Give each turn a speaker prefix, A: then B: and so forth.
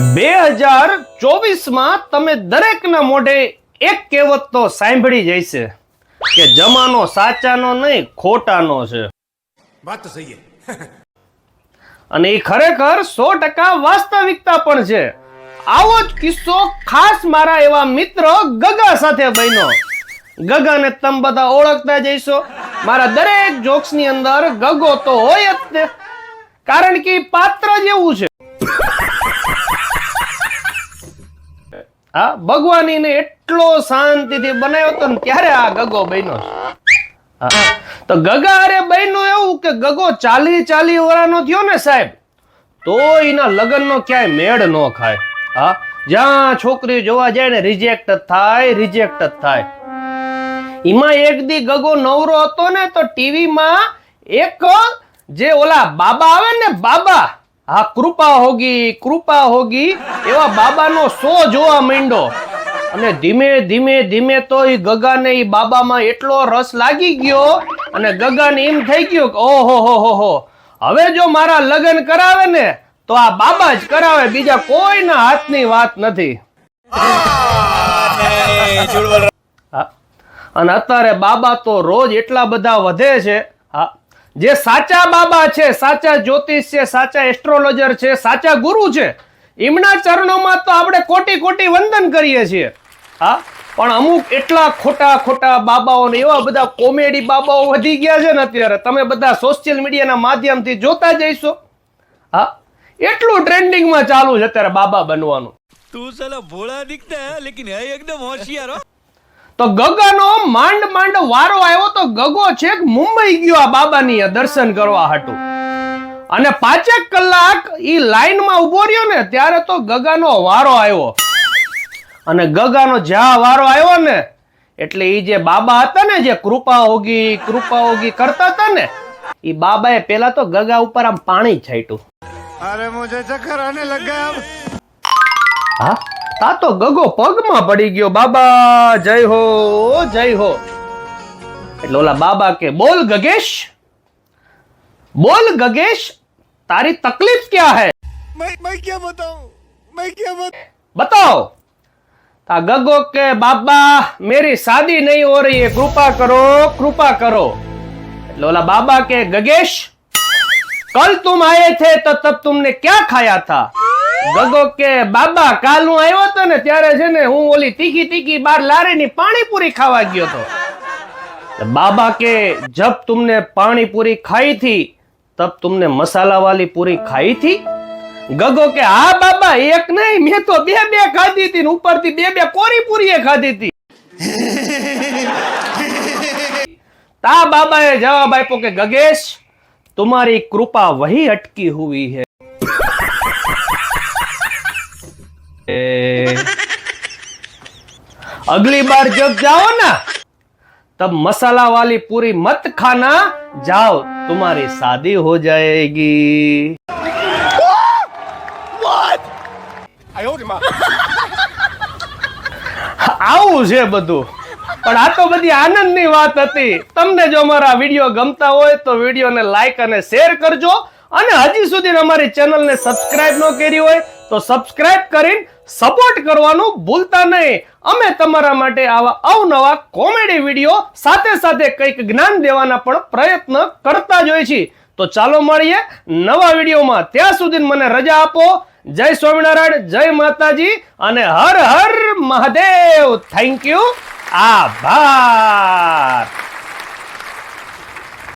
A: બે હજાર ચોવીસમાં તમે દરેક ના મોઢે એક કહેવત તો સાંભળી જાય છે કે જમાનો સાચાનો નહીં ખોટાનો છે.
B: વાત સહી
A: અને એ ખરેખર સો ટકા વાસ્તવિકતા પણ છે. આવો જ કિસ્સો ખાસ મારા એવા મિત્ર ગગા સાથે બન્યો. ગગા ને તમે બધા ઓળખતા જઈશો મારા દરેક જોક્સની અંદર ગગો તો હોય જ કારણ કે પાત્ર જેવું છે. હા, ભગવાનીને એટલો શાંતિથી બનાવ્યો હતો ને ત્યારે આ ગગો બન્યો છે. તો ગગા અરે બહેનો એવું કે ગગો ચાલી ચાલી વરાનો થયો ને સાહેબ, તો એના લગ્નનો ક્યાંય મેળ ન ખાય. હા, જ્યાં છોકરી જોવા જાય ને રિજેક્ટ થાય રિજેક્ટ થાય. એમાં એક દી ગગો નવરો હતો ને તો ટીવીમાં એક જે ઓલા બાબા આવે ને બાબા હા કૃપા હોગી કૃપા હોગી, એવા બાબાનો શો જોવા માંડ્યો. અને ધીમે ધીમે ધીમે તો એ ગગાને એ બાબામાં એટલો રસ લાગી ગયો અને ગગાને એમ થઈ ગયું કે, ઓહો, હો હો હો. હવે જો મારા લગ્ન કરાવે ને, તો આ બાબા જ કરાવે, બીજા કોઈના હાથની વાત નથી. અને અત્યારે બાબા તો રોજ એટલા બધા વધે છે. હા. જે સાચા બાબા છે, સાચા જ્યોતિષ છે, સાચા એસ્ટ્રોલોજર છે, સાચા ગુરુ છે, એમના ચરણોમાં તો આપણે કોટી કોટી વંદન કરીએ છીએ. હા? પણ અમુક એટલા ખોટા ખોટા બાબાઓને એવા બધા કોમેડી બાબાઓ વધી ગયા છે ને અત્યારે, તમે બધા સોશિયલ મીડિયાના માધ્યમથી જોતા જઈશો. હા? એટલું ટ્રેન્ડિંગમાં ચાલુ છે અત્યારે બાબા બનવાનું.
C: તું ભોળા દીખતા લેકિન એકદમ હોશિયાર
A: તો ગગાનો માંડ માંડ વારો આવ્યો તો ગગો છેક મુંબઈ ગયો આ બાબાની દર્શન કરવા હાટુ. અને પાંચેક કલાક એ લાઈનમાં ઊભો રહ્યો ને ત્યારે તો ગગાનો વારો આવ્યો. અને ગગાનો જ્યાં વારો આવ્યો ને એટલે એ જે બાબા હતા ને જે કૃપા ઓગી કૃપા ઓગી કરતા હતા ને એ બાબાએ પેલા તો ગગા ઉપર આમ પાણી છાંટ્યું.
B: અરે મુજે ચક્કર આને લગા
A: હા? તા તો ગગો પગમાં પડી ગયો બાબા જય હો જય હો એટલે ઓલા બાબા કે બોલ ગગેશ બોલ ગગેશ તારી તકલીફ ક્યાં હે
B: मैं मैं क्या बताऊं मैं क्या बता
A: बताओ ता गगो के बाबा मेरी शादी नहीं हो रही है कृपा करो कृपा करो એટલે ઓલા બાબા કે ગગેશ कल तुम आए थे तो तब तुमने क्या खाया था ગગો કે બાબા કાલ હું આવ્યો હતો ને ત્યારે છે ને હું ઓલી તીખી તીખી બાર લારીની પાણીપુરી ખાવા ગયો હતો બાબા કે, જબ તુમને પાણીપુરી ખાઈ થી, તબ તુમને મસાલા વાલી પૂરી ખાઈ થી? ગગો કે, હા બાબા, એક નહીં, મેં તો બે બે ખાધી હતી ઉપરથી બે બે કોરી પૂરી ખાધી હતી. તા બાબાએ જવાબ આપ્યો કે, ગગેશ, તમારી કૃપા વહી અટકી હોવી હે. अगली बार जब जाओ ना तब मसाला वाली पूरी मत खाना जाओ तुम्हारी शादी हो जाएगी આવું છે બધું પણ આ તો બધી આનંદની વાત હતી તમને જો અમારા વિડીયો ગમતા હોય તો વિડીયોને લાઈક અને શેર કરજો અને હજી સુધી અમારી ચેનલને સબસ્ક્રાઇબ ન કરી હોય તો સબસ્ક્રાઇબ કરીને સપોર્ટ કરવાનું ભૂલતા નહીં. અમે તમારા માટે આવા અવનવા કોમેડી વીડિયો સાથે સાથે કંઈક જ્ઞાન દેવાના પણ પ્રયત્ન કરતા જ હોય છીએ. તો ચાલો મળીએ નવા વિડીયોમાં. ત્યાં સુધી મને રજા આપો. જય સ્વામિનારાયણ, જય માતાજી અને હર હર મહાદેવ. થેન્ક યુ આભાર.